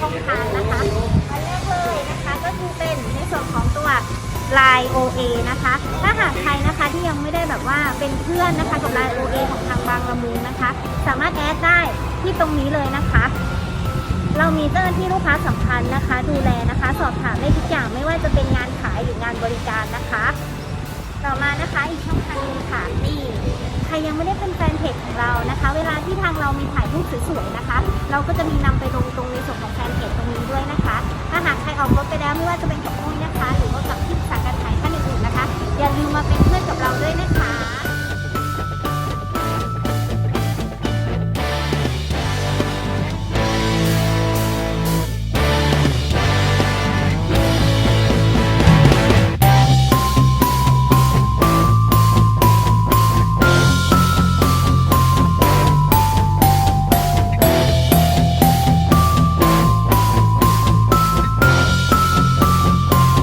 ช่องทางนะคะอันแรกเลยนะคะก็คือเป็นในส่วนของตัว Line OA นะคะ ถ้าหากใครนะคะที่ยังไม่ได้แบบว่าเป็นเพื่อนนะคะกับ Line OA ของทางบางละมุงนะคะ สามารถแอดได้ที่ตรงนี้เลยนะคะ เรามีเจ้าหน้าที่ลูกค้าสัมพันธ์นะคะ ดูแลนะคะ สอบถามได้ทุกอย่างไม่ว่าจะเป็นงานขายหรืองานบริการนะคะ ต่อมานะคะอีกช่องทางหนึงค่ะนี่ใครยังไม่ได้เป็นแฟนเพจของเรานะคะ เวลาที่ทางเรามีถ่ายรูปสวยๆนะคะ เราก็จะมีนำไปลงตรงนส่วน ขับรถไปแล้วไม่ว่าจะเป็นกับมุ้ยนะคะ หรือว่ากับ